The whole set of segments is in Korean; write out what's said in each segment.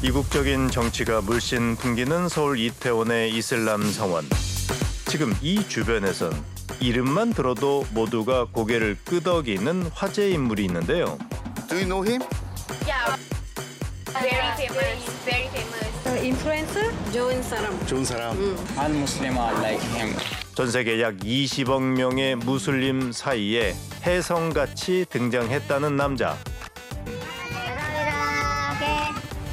이국적인 정치가 물씬 풍기는 서울 이태원의 이슬람 성원. 지금 이 주변에선 이름만 들어도 모두가 고개를 끄덕이는 화제 인물이 있는데요. Do you know him? Yeah. Very famous. Very famous. influencer Join Saram. 좋은 사람. One Muslim are like him. 전 세계 약 20억 명의 무슬림 사이에 혜성같이 등장했다는 남자.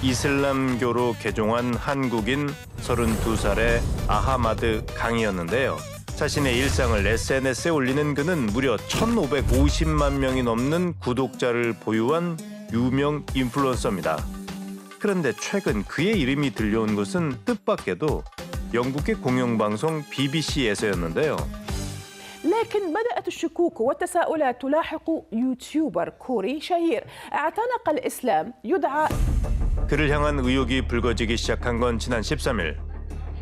이슬람교로 개종한 한국인 32살의 아하마드 강이었는데요. 자신의 일상을 SNS에 올리는 그는 무려 1,550만 명이 넘는 구독자를 보유한 유명 인플루언서입니다. 그런데 최근 그의 이름이 들려온 것은 뜻밖에도 영국의 공영방송 BBC에서였는데요. لكن بدأت الشكوك والتساؤلات تلاحق يوتيوبر كوري شهير اعتنق الإسلام يدعى 그를 향한 의혹이 불거지기 시작한 건 지난 13일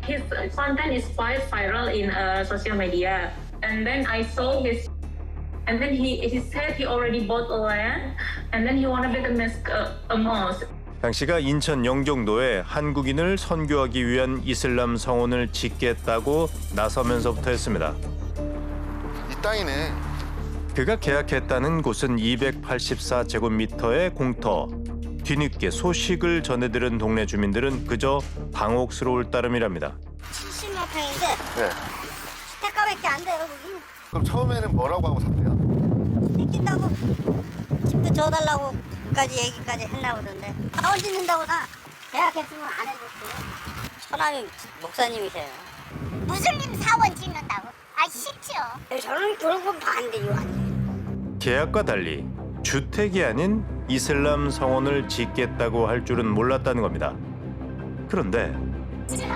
his content is quite viral in uh, social media and then i saw his and then he he said he already bought a land and then he wanted to make a, a mosque 당시가 인천 영종도에 한국인을 선교하기 위한 이슬람 성원을 짓겠다고 나서면서부터 했습니다. 이 땅이네. 그가 계약했다는 곳은 284제곱미터의 공터. 뒤늦게 소식을 전해들은 동네 주민들은 그저 당혹스러울 따름이랍니다. 70몇 평인데 네. 대가밖에 안 돼요 거기 그럼 처음에는 뭐라고 하고 샀대요? 빚 짓다고 집도 줘달라고까지 얘기까지 했나 보던데 사원 짓는다고 다 계약했으면 안 해줬고 처남이 목사님이세요 무슬림 사원 짓는다고? 아 쉽죠 저는 그런 건 반대요 계약과 달리 주택이 아닌 이슬람 성원을 짓겠다고 할 줄은 몰랐다는 겁니다. 그런데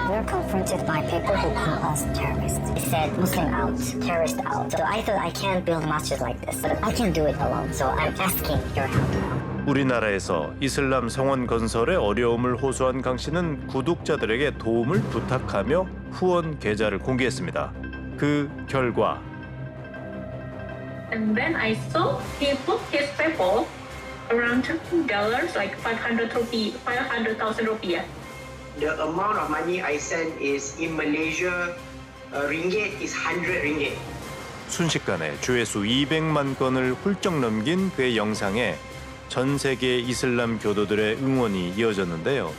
We're confronted by people who call us terrorists. It said Muslim out, terrorist out. So I thought I can't build masjid like this, but I can't do it alone. So I'm asking your help. 우리나라에서 이슬람 성원 건설에 어려움을 호소한 강 씨는 구독자들에게 도움을 부탁하며 후원 계좌를 공개했습니다. 그 결과 and then i saw paypal around dollars like 500 rupee 500000 rupiah The amount of money I send is in Malaysia, uh, ringgit is 100 ringgit. 순식간에 조회수 200만 건을 훌쩍 넘긴 그의 영상에 전 세계 이슬람 교도들의 응원이 이어졌는데요.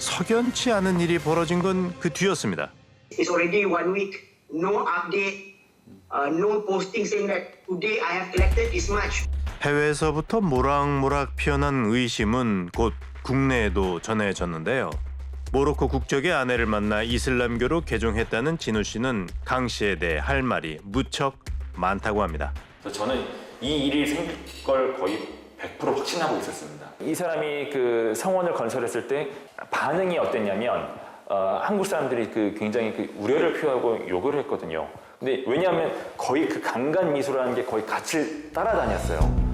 석연치 않은 일이 벌어진 건 그 뒤였습니다. It's already one week, no update, uh, no posting saying that today I have collected this much. 해외에서부터 모락모락 피어난 의심은 곧 국내에도 전해졌는데요. 모로코 국적의 아내를 만나 이슬람교로 개종했다는 진우 씨는 강 씨에 대해 할 말이 무척 많다고 합니다. 저는 이 일이 생길 걸 거의 100% 확신하고 있었습니다. 이 사람이 그 성원을 건설했을 때 반응이 어땠냐면 어, 한국 사람들이 그 굉장히 그 우려를 표하고 욕을 했거든요. 근데 왜냐하면 거의 그 강간 미소라는 게 거의 같이 따라다녔어요.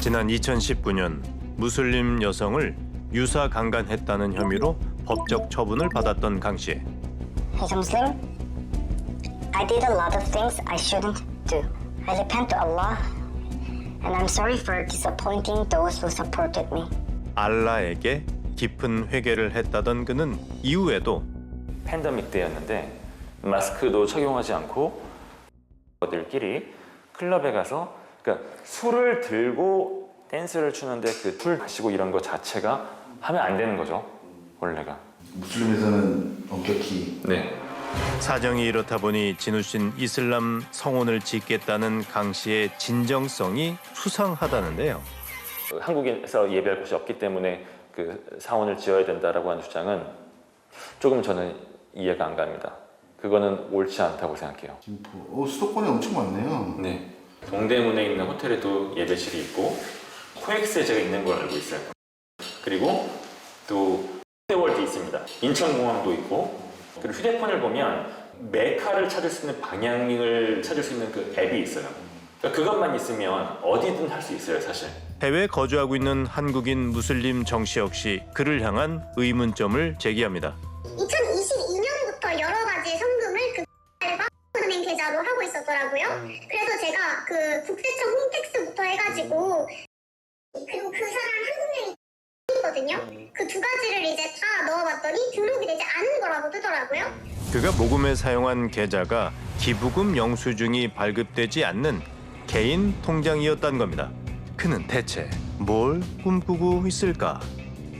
지난 2019년 무슬림 여성을 유사 강간했다는 혐의로 법적 처분을 받았던 강 씨. As a Muslim, I did a lot of things I shouldn't do. I repent to Allah, and I'm sorry for disappointing those who supported me. 알라에게 깊은 회개를 했다던 그는 이후에도 팬데믹 때였는데 마스크도 착용하지 않고 들끼리 클럽에 가서 그러니까 술을 들고 댄스를 추는데 그술 마시고 이런 거 자체가 하면 안 되는 거죠 원래가 무슬림에서는 엄격히 네 사정이 이렇다 보니 진우 씨는 이슬람 성원을 짓겠다는 강 씨의 진정성이 수상하다는데요. 한국에서 예배할 곳이 없기 때문에 그 사원을 지어야 된다라고 하는 주장은 조금 저는 이해가 안 갑니다. 그거는 옳지 않다고 생각해요. 김포. 어, 수도권에 엄청 많네요. 네. 동대문에 있는 호텔에도 예배실이 있고 코엑스에 제가 있는 걸 알고 있어요. 그리고 또 롯데월드 있습니다. 인천공항도 있고 그리고 휴대폰을 보면 메카를 찾을 수 있는 방향을 찾을 수 있는 그 앱이 있어요. 그러니까 그것만 있으면 어디든 할 수 있어요, 사실. 해외에 거주하고 있는 한국인 무슬림 정씨 역시 그를 향한 의문점을 제기합니다. 2022년부터 여러 가지 은행 계좌로 하고 있었더라고요. 그래서 제가 그 국세청 홈택스부터 해가지고 그리고 그 사람 한국명이 썸이거든요. 그 두 가지를 이제 다 넣어봤더니 등록이 되지 않은 거라고 뜨더라고요. 그가 모금에 사용한 계좌가 기부금 영수증이 발급되지 않는 개인 통장이었다는 겁니다. 그는 대체 뭘 꿈꾸고 있을까?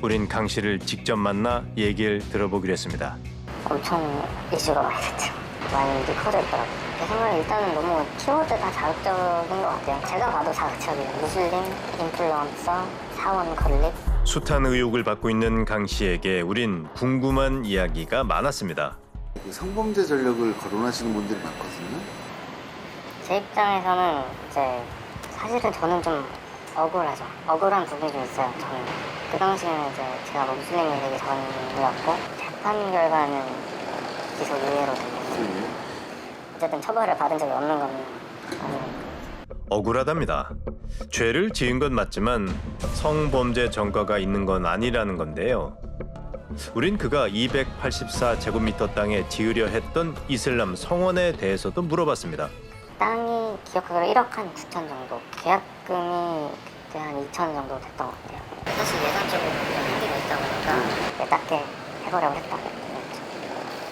우린 강 씨를 직접 만나 얘기를 들어보기로 했습니다. 엄청 이슈가 많이 됐죠. 많이 일이 커져 있더라고요. 제 생각에 일단은 너무 키워드가 자극적인 것 같아요. 제가 봐도 자극적이에요. 무슬림, 인플루언서, 사원 건립. 숱한 의혹을 받고 있는 강 씨에게 우린 궁금한 이야기가 많았습니다. 그 성범죄 전력을 거론하시는 분들이 많거든요. 제 입장에서는 이제 사실은 저는 좀 억울하죠. 억울한 부분이 좀 있어요. 저는 그 당시에는 이제 제가 뭐 무슬림이 되기 전이었고 재판 결과는 기소 유예로 됐는데 어쨌든 처벌을 받은 적이 없는 겁니다. 억울하답니다. 죄를 지은 건 맞지만 성범죄 전과가 있는 건 아니라는 건데요. 우린 그가 284제곱미터 땅에 지으려 했던 이슬람 성원에 대해서도 물어봤습니다. 땅이 기억하기로 1억 한 9천 정도 계약금이 그때 한 2천 정도 됐던 것 같아요 사실 예산적으로 좀 한계가 있다 보니까 낮게 해보려고 했다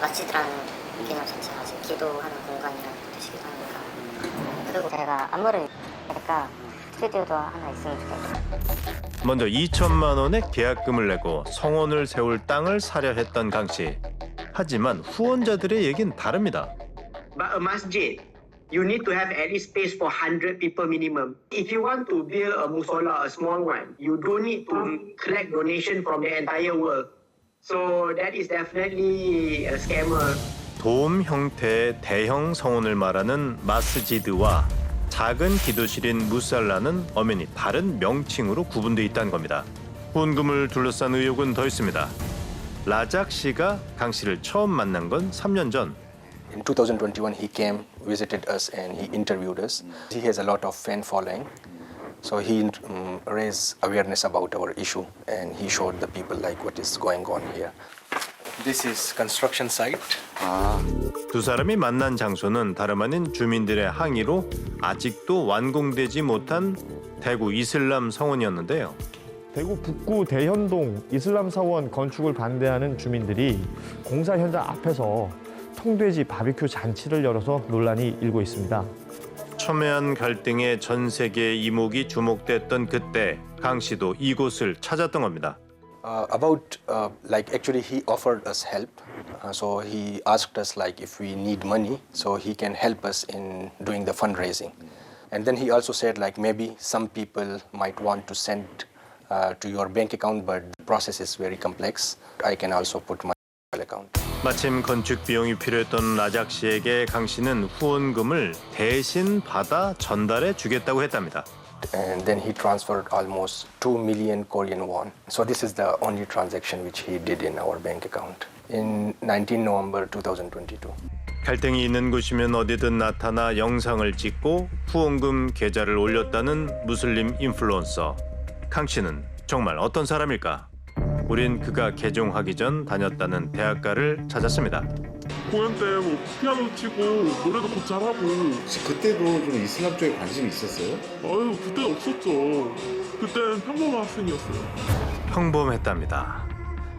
마치드라는 개념 자체가 지금 기도하는 공간이라는 뜻이기도 하니까 그리고 제가 안무를 하니까 스튜디오도 하나 있으면 좋겠다 먼저 2천만 원의 계약금을 내고 성원을 세울 땅을 사려 했던 강 씨. 하지만 후원자들의 얘기는 다릅니다. But a masjid, you need to have at least space for 100 people minimum. If you want to build a musola, a small one, you don't need to collect donation from the entire world. So that is definitely a scammer. 돔 형태의 대형 성원을 말하는 마스지드와 작은 기도실인 무살라는 엄연히 다른 명칭으로 구분돼 있다는 겁니다. 후원금을 둘러싼 의혹은 더 있습니다. 라작 씨가 강 씨를 처음 만난 건 3년 전. In 2021, he came, visited us, and he interviewed us. He has a lot of fan following, so he um, raised awareness about our issue, and he showed the people like what is going on here. This is construction site. 두 사람이 만난 장소는 다름 아닌 주민들의 항의로 아직도 완공되지 못한 대구 이슬람 성원이었는데요. 대구 북구 대현동 이슬람 사원 건축을 반대하는 주민들이 공사 현장 앞에서 통돼지 바비큐 잔치를 열어서 논란이 일고 있습니다. 첨예한 갈등에 전 세계 이목이 주목됐던 그때 강 씨도 이곳을 찾았던 겁니다. Uh, about uh, like actually he offered us help, uh, so he asked us like if we need money, so he can help us in doing the fundraising, and then he also said like maybe some people might want to send uh, to your bank account, but the process is very complex. I can also put my account. 마침 건축 비용이 필요했던 라작 씨에게 강 씨는 후원금을 대신 받아 전달해 주겠다고 했답니다. And then he transferred almost 2 million Korean won. So this is the only transaction which he did in our bank account in 19 November 2022. 갈등이 있는 곳이면 어디든 나타나 영상을 찍고 후원금 계좌를 올렸다는 무슬림 인플루언서 강 씨는 정말 어떤 사람일까? 우린 그가 개종하기 전 다녔다는 대학가를 찾았습니다. 공연 때 뭐 피아노 치고 노래도 곧 잘하고 혹시 그때도 좀 이슬람 쪽에 관심이 있었어요? 아유 그때 없었죠 그땐 평범한 학생이었어요 평범했답니다.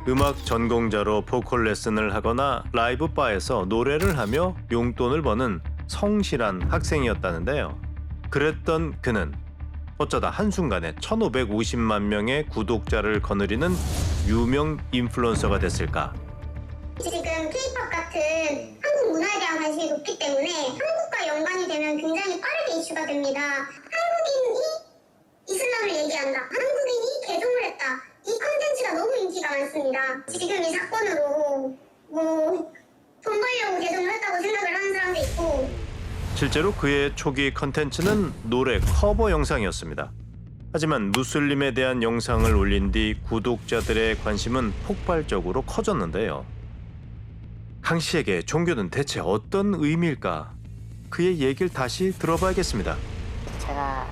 음악 전공자로 보컬 레슨을 하거나 라이브 바에서 노래를 하며 용돈을 버는 성실한 학생이었다는데요. 그랬던 그는 어쩌다 한순간에 1550만 명의 구독자를 거느리는 유명 인플루언서가 됐을까? 지금 K-pop 같은 한국 문화에 대한 관심이 높기 때문에 한국과 연관이 되면 굉장히 빠르게 이슈가 됩니다. 한국인이 이슬람을 얘기한다. 한국인이 개종을 했다. 이 컨텐츠가 너무 인기가 많습니다. 지금 이 사건으로 뭐 돈 벌려고 개종을 했다고 생각을 하는 사람도 있고 실제로 그의 초기 컨텐츠는 노래 커버 영상이었습니다. 하지만 무슬림에 대한 영상을 올린 뒤 구독자들의 관심은 폭발적으로 커졌는데요. 강 씨에게 종교는 대체 어떤 의미일까? 그의 얘기를 다시 들어봐야겠습니다. 제가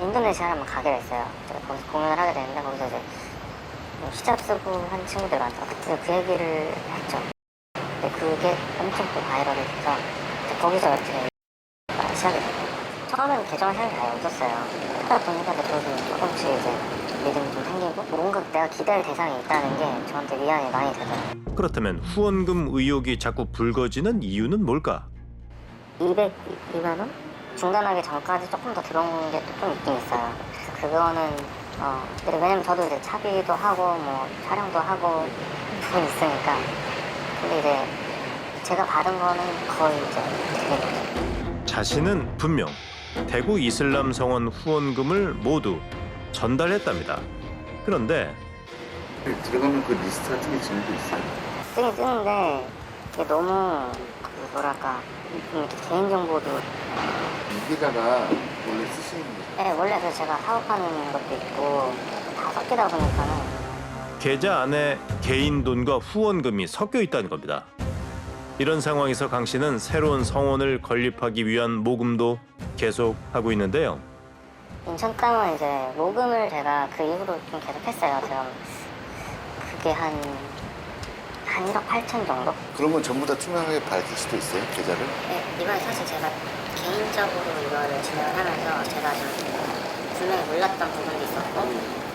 인도네시아를 한번 가기로 했어요. 제가 거기서 공연을 하게 되는데 거기서 이제 뭐 히잡 쓰고 한 친구들 많더라고요. 그 얘기를 했죠. 근데 그게 엄청 또 바이럴이 돼서 거기서 말을 시작이 됐어요. 처음에는 개정할 생각이 아예 없었어요. 하다 보니까 저도 조금씩 이제 믿음이 좀 생기고 뭔가 내가 기댈 대상이 있다는 게 저한테 위안이 많이 되더라고요. 그렇다면 후원금 의혹이 자꾸 불거지는 이유는 뭘까? 202만 원? 중단하기 전까지 조금 더 들어온 게좀 있긴 있어요. 그래서 그거는 어 근데 왜냐면 저도 이제 차비도 하고 뭐 촬영도 하고 돈 있으니까 근데 이제 제가 받은 거는 거의 이제. 자신은 분명 대구 이슬람 성원 후원금을 모두 전달했답니다. 그런데 들어가면 그 리스트 같은 게 지금도 있어요. 쓰긴 쓰는데 이게 너무 그 뭐랄까 이렇게 개인정보도 이 계좌가 원래 쓰시는 거죠? 네, 원래 그래서 제가 사업하는 것도 있고 다 섞이다 보니까는 계좌 안에 개인 돈과 후원금이 섞여 있다는 겁니다. 이런 상황에서 강 씨는 새로운 성원을 건립하기 위한 모금도 계속 하고 있는데요. 인천 땅은 이제 모금을 제가 그 이후로 좀 계속 했어요. 제가 그게 한, 한 1억 8천 정도? 그러면 전부 다 투명하게 밝힐 수도 있어요, 계좌를? 네, 이번에 사실 제가 개인적으로 이거를 진행을 하면서 제가 좀 분명히 몰랐던 부분도 있었고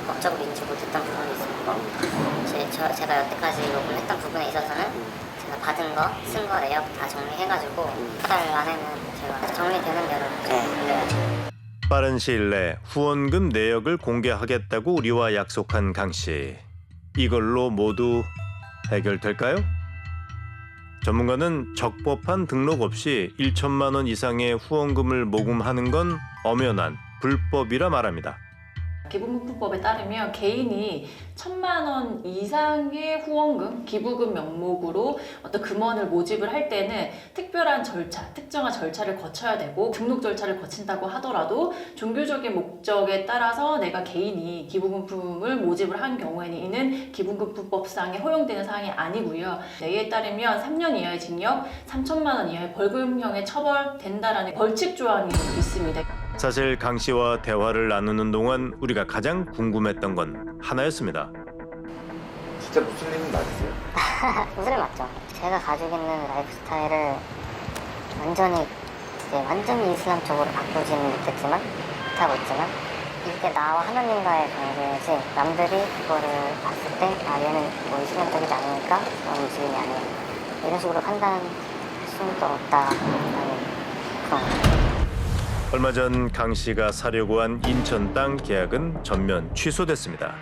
법적으로 인지 못했던 부분도 있었고 제, 저, 제가 여태까지 녹음했던 부분에 있어서는 제가 받은 거, 쓴 거 내역 다 정리해가지고 한 달 안에는 제가 정리되는 대로 네, 빠른 시일 내 후원금 내역을 공개하겠다고 우리와 약속한 강 씨. 이걸로 모두 해결될까요? 전문가는 적법한 등록 없이 1천만 원 이상의 후원금을 모금하는 건 엄연한 불법이라 말합니다. 기부금품법에 따르면 개인이 천만 원 이상의 후원금, 기부금 명목으로 어떤 금원을 모집을 할 때는 특별한 절차, 특정한 절차를 거쳐야 되고 등록 절차를 거친다고 하더라도 종교적인 목적에 따라서 내가 개인이 기부금품을 모집을 한 경우에는 이는 기부금품법상에 허용되는 사항이 아니고요. 이에 따르면 3년 이하의 징역, 3천만 원 이하의 벌금형에 처벌된다라는 벌칙 조항이 있습니다. 사실 강 씨와 대화를 나누는 동안 우리가 가장 궁금했던 건 하나였습니다. 진짜 무슬림은 맞으세요? 무슬림 맞죠? 제가 가지고 있는 라이프 스타일을 완전히 이제 완전히 이슬람 쪽으로 바꾸지는 못했지만 못하고 있지만 이게 나와 하나님과의 관계지 남들이 그거를 봤을 때 아 얘는 뭐 이슬람적이지 않으니까 어, 무슬림이 아니야 이런 식으로 판단할 수는 또 없다라는 그런 거. 얼마 전 강 씨가 사려고 한 인천 땅 계약은 전면 취소됐습니다.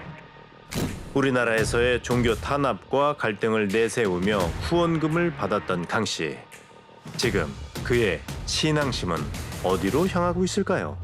우리나라에서의 종교 탄압과 갈등을 내세우며 후원금을 받았던 강 씨. 지금 그의 신앙심은 어디로 향하고 있을까요?